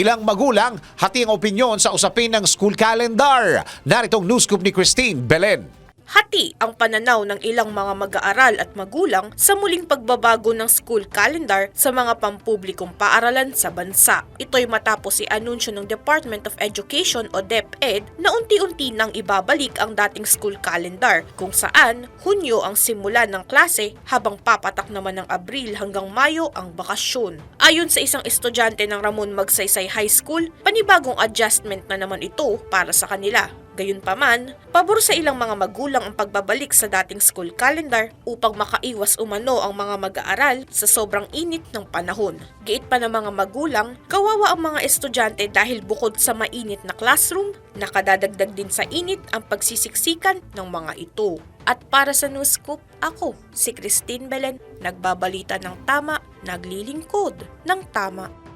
Ilang magulang hati ang opinyon sa usapin ng school calendar. Naritong news scoop ni Christine Belen. Hati ang pananaw ng ilang mga mag-aaral at magulang sa muling pagbabago ng school calendar sa mga pampublikong paaralan sa bansa. Ito'y matapos si anunsyo ng Department of Education o DepEd na unti-unti nang ibabalik ang dating school calendar kung saan Hunyo ang simula ng klase habang papatak naman ng Abril hanggang Mayo ang bakasyon. Ayon sa isang estudyante ng Ramon Magsaysay High School, panibagong adjustment na naman ito para sa kanila. Gayunpaman, pabor sa ilang mga magulang ang pagbabalik sa dating school calendar upang makaiwas umano ang mga mag-aaral sa sobrang init ng panahon. Giit pa ng mga magulang, kawawa ang mga estudyante dahil bukod sa mainit na classroom, nakadadagdag din sa init ang pagsisiksikan ng mga ito. At para sa News Scoop, ako, si Christine Belen, nagbabalita ng tama, naglilingkod ng tama.